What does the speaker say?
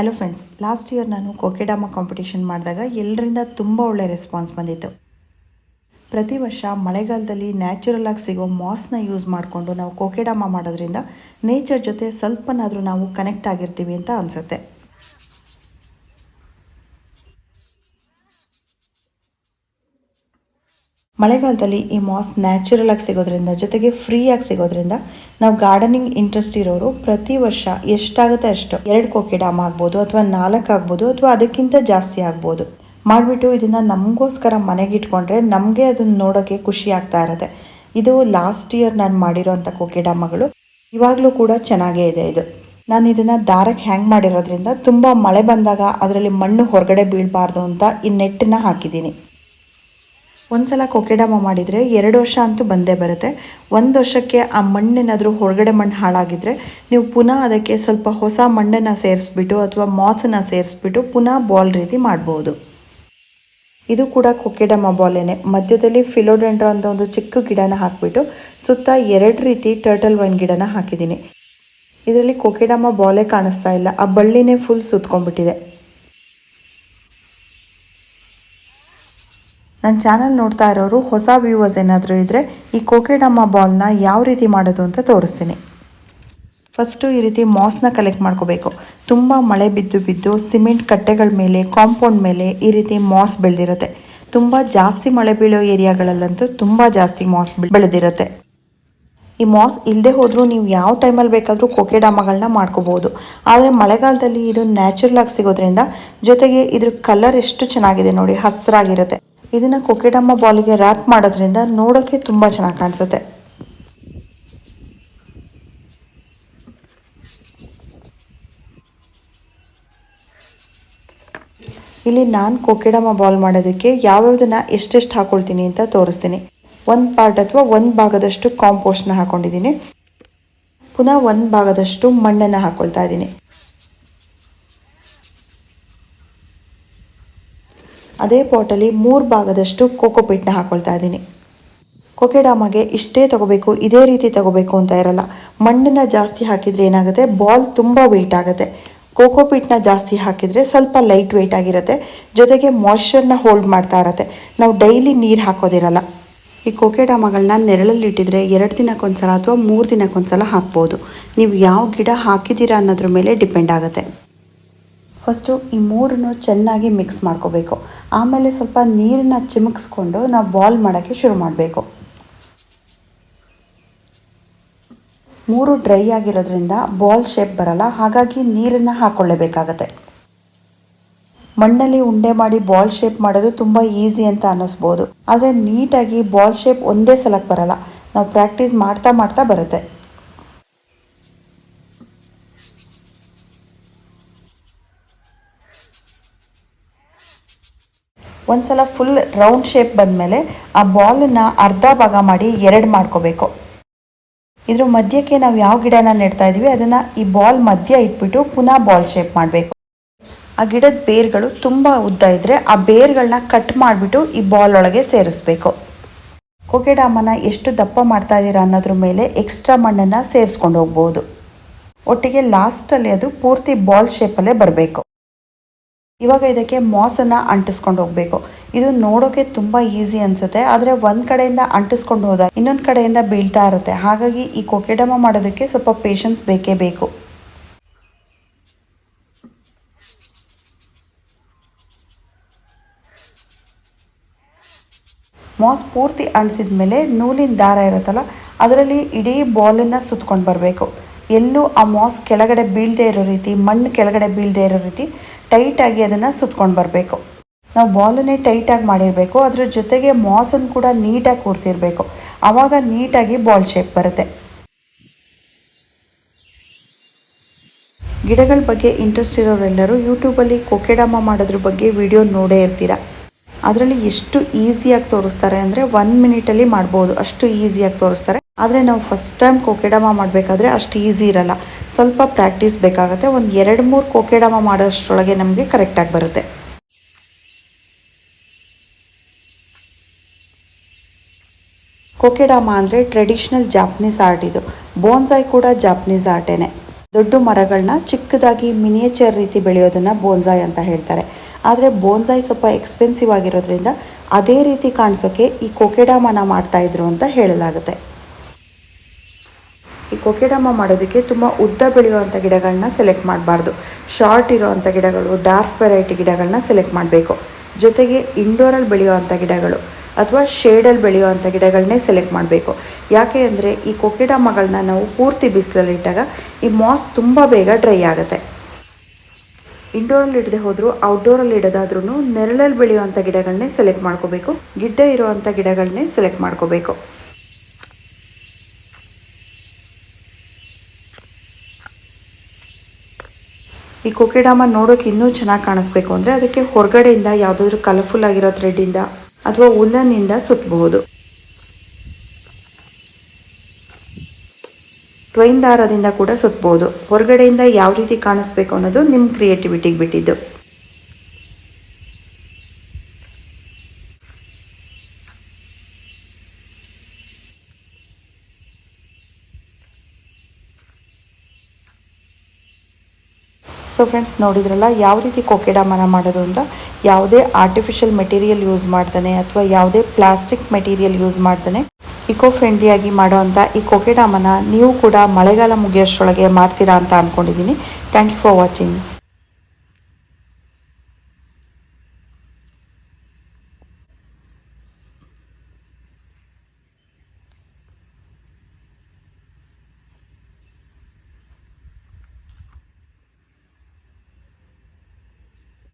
Hello friends last year ನಾನು kokedama competition ಮಾಡಿದಾಗ ಎಲ್ಲರಿಂದ ತುಂಬ ಒಳ್ಳೆ ರೆಸ್ಪಾನ್ಸ್ ಬಂದಿತ್ತು. ಪ್ರತಿ ವರ್ಷ ಮಳೆಗಾಲದಲ್ಲಿ ನ್ಯಾಚುರಲ್ ಆಗಿ ಸಿಗೋ ಮಾಸ್ನ ಯೂಸ್ ಮಾಡಿಕೊಂಡು ನಾವು ಕೊಕೆಡಾಮ ಮಾಡೋದ್ರಿಂದ ನೇಚರ್ ಜೊತೆ ಸ್ವಲ್ಪನಾದರೂ ನಾವು ಕನೆಕ್ಟ್ ಆಗಿರ್ತೀವಿ ಅಂತ ಅನಿಸುತ್ತೆ. ಮಳೆಗಾಲದಲ್ಲಿ ಈ ಮಾಸ್ ನ್ಯಾಚುರಲ್ ಆಗಿ ಸಿಗೋದ್ರಿಂದ, ಜೊತೆಗೆ ಫ್ರೀ ಆಗಿ ಸಿಗೋದ್ರಿಂದ ನಾವು ಗಾರ್ಡನಿಂಗ್ ಇಂಟ್ರೆಸ್ಟ್ ಇರೋರು ಪ್ರತಿ ವರ್ಷ ಎಷ್ಟಾಗುತ್ತೆ ಅಷ್ಟು, ಎರಡು ಕೋಕೆ ಡಾಮ್ ಆಗ್ಬೋದು ಅಥವಾ ನಾಲ್ಕು ಆಗ್ಬೋದು ಅಥವಾ ಅದಕ್ಕಿಂತ ಜಾಸ್ತಿ ಆಗ್ಬೋದು. ಮಾಡಿಬಿಟ್ಟು ಇದನ್ನು ನಮಗೋಸ್ಕರ ಮನೆಗೆ ಇಟ್ಕೊಂಡ್ರೆ ನಮಗೆ ಅದನ್ನ ನೋಡೋಕ್ಕೆ ಖುಷಿ ಆಗ್ತಾ ಇರುತ್ತೆ. ಇದು ಲಾಸ್ಟ್ ಇಯರ್ ನಾನು ಮಾಡಿರೋಂಥ ಕೋಕೆ ಡಾಮಗಳು. ಇವಾಗಲೂ ಕೂಡ ಚೆನ್ನಾಗೇ ಇದೆ ಇದು. ನಾನು ಇದನ್ನು ದಾರಕ್ಕೆ ಹ್ಯಾಂಗ್ ಮಾಡಿರೋದ್ರಿಂದ ತುಂಬ ಮಳೆ ಬಂದಾಗ ಅದರಲ್ಲಿ ಮಣ್ಣು ಹೊರಗಡೆ ಬೀಳಬಾರ್ದು ಅಂತ ಈ ನೆಟ್ಟನ್ನ ಹಾಕಿದ್ದೀನಿ. ಒಂದ್ಸಲ ಕೊಕೆಡಾಮ ಮಾಡಿದರೆ ಎರಡು ವರ್ಷ ಅಂತೂ ಬಂದೇ ಬರುತ್ತೆ. ಒಂದು ವರ್ಷಕ್ಕೆ ಆ ಮಣ್ಣೇನಾದರೂ ಹೊರಗಡೆ ಮಣ್ಣು ಹಾಳಾಗಿದ್ರೆ ನೀವು ಪುನಃ ಅದಕ್ಕೆ ಸ್ವಲ್ಪ ಹೊಸ ಮಣ್ಣನ್ನು ಸೇರಿಸ್ಬಿಟ್ಟು ಅಥವಾ ಮಾಸನ್ನು ಸೇರಿಸ್ಬಿಟ್ಟು ಪುನಃ ಬಾಲ್ ರೀತಿ ಮಾಡ್ಬೋದು. ಇದು ಕೂಡ ಕೊಕೆಡಮ ಬಾಲೇನೆ. ಮಧ್ಯದಲ್ಲಿ ಫಿಲೋಡೆಂಡ್ರ ಅಂತ ಒಂದು ಚಿಕ್ಕ ಗಿಡನ ಹಾಕಿಬಿಟ್ಟು ಸುತ್ತ ಎರಡು ರೀತಿ ಟರ್ಟಲ್ ವೈನ್ ಗಿಡನ ಹಾಕಿದ್ದೀನಿ. ಇದರಲ್ಲಿ ಕೊಕೆಡಮ ಬಾಲೆ ಕಾಣಿಸ್ತಾ ಇಲ್ಲ. ಆ ಬಳ್ಳಿನೇ ಫುಲ್ ಸುತ್ಕೊಂಡ್ಬಿಟ್ಟಿದೆ. ನನ್ನ ಚಾನಲ್ ನೋಡ್ತಾ ಇರೋರು ಹೊಸ ವ್ಯೂವರ್ಸ್ ಏನಾದರೂ ಇದ್ದರೆ ಈ ಕೋಕೆಡಮ್ಮ ಬಾಲ್ನ ಯಾವ ರೀತಿ ಮಾಡೋದು ಅಂತ ತೋರಿಸ್ತೀನಿ. ಫಸ್ಟು ಈ ರೀತಿ ಮಾಸ್ನ ಕಲೆಕ್ಟ್ ಮಾಡ್ಕೋಬೇಕು. ತುಂಬ ಮಳೆ ಬಿದ್ದು ಬಿದ್ದು ಸಿಮೆಂಟ್ ಕಟ್ಟೆಗಳ ಮೇಲೆ ಕಾಂಪೌಂಡ್ ಮೇಲೆ ಈ ರೀತಿ ಮಾಸ್ ಬೆಳೆದಿರುತ್ತೆ. ತುಂಬ ಜಾಸ್ತಿ ಮಳೆ ಬೀಳೋ ಏರಿಯಾಗಳಲ್ಲಂತೂ ತುಂಬ ಜಾಸ್ತಿ ಮಾಸ್ ಬೆಳೆದಿರುತ್ತೆ. ಈ ಮಾಸ್ ಇಲ್ಲದೆ ಹೋದರೂ ನೀವು ಯಾವ ಟೈಮಲ್ಲಿ ಬೇಕಾದರೂ ಕೊಕೆಡಾಮಗಳನ್ನ ಮಾಡ್ಕೋಬೋದು. ಆದರೆ ಮಳೆಗಾಲದಲ್ಲಿ ಇದು ನ್ಯಾಚುರಲ್ ಆಗಿ ಸಿಗೋದ್ರಿಂದ ಜೊತೆಗೆ ಇದ್ರ ಕಲರ್ ಎಷ್ಟು ಚೆನ್ನಾಗಿದೆ ನೋಡಿ ಹಸಿರಾಗಿರುತ್ತೆ. ಇದನ್ನು ಕೊಕೆಡಮ್ಮ ಬಾಲಿಗೆ ರ್ಯಾಪ್ ಮಾಡೋದ್ರಿಂದ ನೋಡೋಕ್ಕೆ ತುಂಬ ಚೆನ್ನಾಗಿ ಕಾಣಿಸುತ್ತೆ. ಇಲ್ಲಿ ನಾನು ಕೊಕೆಡಮ್ಮ ಬಾಲ್ ಮಾಡೋದಕ್ಕೆ ಯಾವ್ಯಾವ್ದನ್ನ ಎಷ್ಟೆಷ್ಟು ಹಾಕೊಳ್ತೀನಿ ಅಂತ ತೋರಿಸ್ತೀನಿ. ಒಂದು ಪಾರ್ಟ್ ಅಥವಾ ಒಂದು ಭಾಗದಷ್ಟು ಕಾಂಪೋಸ್ಟ್ನ ಹಾಕೊಂಡಿದ್ದೀನಿ. ಪುನಃ ಒಂದು ಭಾಗದಷ್ಟು ಮಣ್ಣನ್ನು ಹಾಕೊಳ್ತಾ ಇದ್ದೀನಿ. ಅದೇ ಪಾಟಲ್ಲಿ ಮೂರು ಭಾಗದಷ್ಟು ಕೋಕೋಪಿಟ್ಟನ್ನ ಹಾಕೊಳ್ತಾ ಇದ್ದೀನಿ. ಕೊಕೆಡಾಮಗೆ ಇಷ್ಟೇ ತಗೋಬೇಕು, ಇದೇ ರೀತಿ ತಗೋಬೇಕು ಅಂತ ಇರಲ್ಲ. ಮಣ್ಣನ್ನು ಜಾಸ್ತಿ ಹಾಕಿದರೆ ಏನಾಗುತ್ತೆ? ಬಾಲ್ ತುಂಬ ವೆಯ್ಟ್ ಆಗುತ್ತೆ. ಕೋಕೋಪಿಟ್ನ ಜಾಸ್ತಿ ಹಾಕಿದರೆ ಸ್ವಲ್ಪ ಲೈಟ್ ವೆಯ್ಟ್ ಆಗಿರುತ್ತೆ. ಜೊತೆಗೆ ಮಾಯ್ಶ್ಚರ್ನ ಹೋಲ್ಡ್ ಮಾಡ್ತಾ ಇರತ್ತೆ. ನಾವು ಡೈಲಿ ನೀರು ಹಾಕೋದಿರಲ್ಲ. ಈ ಕೊಕೆಡಾಮಗಳನ್ನ ನೆರಳಲ್ಲಿ ಇಟ್ಟಿದ್ರೆ ಎರಡು ದಿನಕ್ಕೊಂದ್ಸಲ ಅಥವಾ ಮೂರು ದಿನಕ್ಕೊಂದ್ಸಲ ಹಾಕ್ಬೋದು. ನೀವು ಯಾವ ಗಿಡ ಹಾಕಿದ್ದೀರಾ ಅನ್ನೋದ್ರ ಮೇಲೆ ಡಿಪೆಂಡ್ ಆಗುತ್ತೆ. ಫಸ್ಟು ಈ ಮೂರನ್ನು ಚೆನ್ನಾಗಿ ಮಿಕ್ಸ್ ಮಾಡ್ಕೋಬೇಕು. ಆಮೇಲೆ ಸ್ವಲ್ಪ ನೀರನ್ನ ಚಿಮುಕ್ಸ್ಕೊಂಡು ನಾವು ಬಾಲ್ ಮಾಡೋಕ್ಕೆ ಶುರು ಮಾಡಬೇಕು. ಮೂರು ಡ್ರೈ ಆಗಿರೋದ್ರಿಂದ ಬಾಲ್ ಶೇಪ್ ಬರಲ್ಲ, ಹಾಗಾಗಿ ನೀರನ್ನು ಹಾಕ್ಕೊಳ್ಳೇಬೇಕಾಗತ್ತೆ ಮಣ್ಣಲ್ಲಿ ಉಂಡೆ ಮಾಡಿ ಬಾಲ್ ಶೇಪ್ ಮಾಡೋದು ತುಂಬ ಈಸಿ ಅಂತ ಅನ್ನಿಸ್ಬೋದು. ಆದರೆ ನೀಟಾಗಿ ಬಾಲ್ ಶೇಪ್ ಒಂದೇ ಸಲಕ್ಕೆ ಬರಲ್ಲ. ನಾವು ಪ್ರಾಕ್ಟೀಸ್ ಮಾಡ್ತಾ ಮಾಡ್ತಾ ಬರುತ್ತೆ. ಒಂದ್ಸಲ ಫುಲ್ ರೌಂಡ್ ಶೇಪ್ ಬಂದಮೇಲೆ ಆ ಬಾಲನ್ನು ಅರ್ಧ ಭಾಗ ಮಾಡಿ ಎರಡು ಮಾಡ್ಕೋಬೇಕು. ಇದ್ರ ಮಧ್ಯಕ್ಕೆ ನಾವು ಯಾವ ಗಿಡನ ನೆಡ್ತಾ ಇದೀವಿ, ಅದನ್ನು ಈ ಬಾಲ್ ಮಧ್ಯ ಇಟ್ಬಿಟ್ಟು ಪುನಃ ಬಾಲ್ ಶೇಪ್ ಮಾಡಬೇಕು. ಆ ಗಿಡದ ಬೇರ್ಗಳು ತುಂಬ ಉದ್ದ ಇದ್ದರೆ ಆ ಬೇರ್ಗಳನ್ನ ಕಟ್ ಮಾಡಿಬಿಟ್ಟು ಈ ಬಾಲ್ ಒಳಗೆ ಸೇರಿಸ್ಬೇಕು. ಕೊಕೆಡಾಮನ ಎಷ್ಟು ದಪ್ಪ ಮಾಡ್ತಾ ಇದ್ದೀರಾ ಅನ್ನೋದ್ರ ಮೇಲೆ ಎಕ್ಸ್ಟ್ರಾ ಮಣ್ಣನ್ನು ಸೇರಿಸ್ಕೊಂಡು ಹೋಗ್ಬೋದು. ಒಟ್ಟಿಗೆ ಲಾಸ್ಟಲ್ಲಿ ಅದು ಪೂರ್ತಿ ಬಾಲ್ ಶೇಪಲ್ಲೇ ಬರಬೇಕು. ಇವಾಗ ಇದಕ್ಕೆ ಮಾಸನ್ನು ಅಂಟಿಸ್ಕೊಂಡು ಹೋಗಬೇಕು. ಇದು ನೋಡೋಕೆ ತುಂಬ ಈಸಿ ಅನಿಸುತ್ತೆ, ಆದರೆ ಒಂದು ಕಡೆಯಿಂದ ಅಂಟಿಸ್ಕೊಂಡು ಹೋದಾಗ ಇನ್ನೊಂದು ಕಡೆಯಿಂದ ಬೀಳ್ತಾ ಇರುತ್ತೆ. ಹಾಗಾಗಿ ಈ ಕೊಕೆಡಮ ಮಾಡೋದಕ್ಕೆ ಸ್ವಲ್ಪ ಪೇಷನ್ಸ್ ಬೇಕೇ ಬೇಕು. ಮಾಸ್ ಪೂರ್ತಿ ಅಂಟಿಸಿದ ಮೇಲೆ ನೂಲಿನ ದಾರ ಇರುತ್ತಲ್ಲ, ಅದರಲ್ಲಿ ಇಡೀ ಬಾಲನ್ನು ಸುತ್ಕೊಂಡು ಬರಬೇಕು. ಎಲ್ಲೂ ಆ ಮಾಸ್ ಕೆಳಗಡೆ ಬೀಳದೇ ಇರೋ ರೀತಿ, ಮಣ್ಣು ಕೆಳಗಡೆ ಬೀಳದೇ ಇರೋ ರೀತಿ ಟೈಟಾಗಿ ಅದನ್ನು ಸುತ್ಕೊಂಡು ಬರಬೇಕು. ನಾವು ಬಾಲನ್ನೇ ಟೈಟಾಗಿ ಮಾಡಿರಬೇಕು, ಅದರ ಜೊತೆಗೆ ಮಾಸನ್ನು ಕೂಡ ನೀಟಾಗಿ ಕೂರಿಸಿರಬೇಕು. ಆವಾಗ ನೀಟಾಗಿ ಬಾಲ್ ಶೇಪ್ ಬರುತ್ತೆ. ಗಿಡಗಳ ಬಗ್ಗೆ ಇಂಟ್ರೆಸ್ಟ್ ಇರೋರೆಲ್ಲರೂ ಯೂಟ್ಯೂಬಲ್ಲಿ ಕೊಕೆಡಾಮ ಮಾಡೋದ್ರ ಬಗ್ಗೆ ವಿಡಿಯೋ ನೋಡೇ ಇರ್ತೀರ? ಅದರಲ್ಲಿ ಎಷ್ಟು ಈಸಿಯಾಗಿ ತೋರಿಸ್ತಾರೆ ಅಂದರೆ ಒನ್ ಮಿನಿಟಲ್ಲಿ ಮಾಡ್ಬೋದು, ಅಷ್ಟು ಈಸಿಯಾಗಿ ತೋರಿಸ್ತಾರೆ. ಆದರೆ ನಾವು ಫಸ್ಟ್ ಟೈಮ್ ಕೋಕೆಡಮ ಮಾಡಬೇಕಾದ್ರೆ ಅಷ್ಟು ಈಸಿ ಇರಲ್ಲ. ಸ್ವಲ್ಪ ಪ್ರಾಕ್ಟೀಸ್ ಬೇಕಾಗುತ್ತೆ, ಒಂದು ಎರಡು ಮೂರು ಕೋಕೆಡಮ ಮಾಡೋಷ್ಟರೊಳಗೆ ನಮಗೆ ಕರೆಕ್ಟಾಗಿ ಬರುತ್ತೆ. ಕೊಕೆಡಾಮ ಅಂದರೆ ಟ್ರೆಡಿಷ್ನಲ್ ಜಾಪನೀಸ್ ಆರ್ಟ್ ಇದು. ಬೋನ್ಸಾಯ್ ಕೂಡ ಜಾಪನೀಸ್ ಆರ್ಟೇನೆ ದೊಡ್ಡ ಮರಗಳನ್ನ ಚಿಕ್ಕದಾಗಿ ಮಿನಿಯೇಚರ್ ರೀತಿ ಬೆಳೆಯೋದನ್ನ ಬೋನ್ಸಾಯ್ ಅಂತ ಹೇಳ್ತಾರೆ. ಆದರೆ ಬೋನ್ಸಾಯಿ ಸ್ವಲ್ಪ ಎಕ್ಸ್ಪೆನ್ಸಿವ್ ಆಗಿರೋದ್ರಿಂದ ಅದೇ ರೀತಿ ಕಾಣಿಸೋಕೆ ಈ ಕೊಕೆಡಾಮನ ಮಾಡ್ತಾ ಇದ್ರು ಅಂತ ಹೇಳಲಾಗುತ್ತೆ. ಈ ಕೊಕೆಡಾಮ ಮಾಡೋದಕ್ಕೆ ತುಂಬ ಉದ್ದ ಬೆಳೆಯುವಂಥ ಗಿಡಗಳನ್ನ ಸೆಲೆಕ್ಟ್ ಮಾಡಬಾರ್ದು. ಶಾರ್ಟ್ ಇರೋವಂಥ ಗಿಡಗಳು ಡಾರ್ಕ್ ವೆರೈಟಿ ಗಿಡಗಳನ್ನ ಸೆಲೆಕ್ಟ್ ಮಾಡಬೇಕು. ಜೊತೆಗೆ ಇಂಡೋರಲ್ಲಿ ಬೆಳೆಯುವಂಥ ಗಿಡಗಳು ಅಥವಾ ಶೇಡಲ್ಲಿ ಬೆಳೆಯುವಂಥ ಗಿಡಗಳನ್ನೇ ಸೆಲೆಕ್ಟ್ ಮಾಡಬೇಕು. ಯಾಕೆ ಅಂದರೆ ಈ ಕೊಕೆಡಾಮಗಳನ್ನ ನಾವು ಪೂರ್ತಿ ಬಿಸಿಲಲ್ಲಿಟ್ಟಾಗ ಈ ಮಾಸ್ ತುಂಬ ಬೇಗ ಡ್ರೈ ಆಗುತ್ತೆ. ಇಂಡೋರಲ್ಲಿ ಇಡದೆ ಹೋದರೂ ಔಟ್ಡೋರಲ್ಲಿ ಇಡೋದಾದ್ರೂ ನೆರಳಲ್ಲಿ ಬೆಳೆಯುವಂಥ ಗಿಡಗಳನ್ನೇ ಸೆಲೆಕ್ಟ್ ಮಾಡ್ಕೋಬೇಕು. ಗಿಡ್ಡ ಇರುವಂಥ ಗಿಡಗಳನ್ನೇ ಸೆಲೆಕ್ಟ್ ಮಾಡ್ಕೋಬೇಕು. ಈ ಕೊಕೆಡಾಮ ನೋಡೋಕೆ ಇನ್ನೂ ಚೆನ್ನಾಗಿ ಕಾಣಿಸ್ಬೇಕು ಅಂದರೆ ಅದಕ್ಕೆ ಹೊರಗಡೆಯಿಂದ ಯಾವುದಾದ್ರೂ ಕಲರ್ಫುಲ್ ಆಗಿರೋ ಥ್ರೆಡ್ಡಿಂದ ಅಥವಾ ಉಲ್ಲನ್ನಿಂದ ಸುತ್ತಬಹುದು. ಟ್ವೈನ್ ದಾರದಿಂದ ಕೂಡ ಸುತ್ತಬಹುದು ಹೊರಗಡೆಯಿಂದ ಯಾವ ರೀತಿ ಕಾಣಿಸ್ಬೇಕು ಅನ್ನೋದು ನಿಮ್ಮ ಕ್ರಿಯೇಟಿವಿಟಿಗೆ ಬಿಟ್ಟಿದ್ದು. ಸೊ ಫ್ರೆಂಡ್ಸ್ ನೋಡಿದ್ರಲ್ಲ, ಯಾವ ರೀತಿ ಕೊಕೆಡಾಮನ ಮಾಡೋದು ಅಂತ? ಯಾವುದೇ ಆರ್ಟಿಫಿಷಿಯಲ್ ಮೆಟೀರಿಯಲ್ ಯೂಸ್ ಮಾಡ್ತಾನೆ ಅಥವಾ ಯಾವುದೇ ಪ್ಲಾಸ್ಟಿಕ್ ಮೆಟೀರಿಯಲ್ ಯೂಸ್ ಮಾಡ್ತಾನೆ. ಇಕೋ ಫ್ರೆಂಡ್ಲಿಯಾಗಿ ಮಾಡೋವಂಥ ಈ ಕೊಕೆಡಾಮನ ನೀವು ಕೂಡ ಮಳೆಗಾಲ ಮುಗಿಯೋಷ್ಟರೊಳಗೆ ಮಾಡ್ತೀರಾ ಅಂತ ಅಂದ್ಕೊಂಡಿದ್ದೀನಿ ಥ್ಯಾಂಕ್ ಯು ಫಾರ್ ವಾಚಿಂಗ್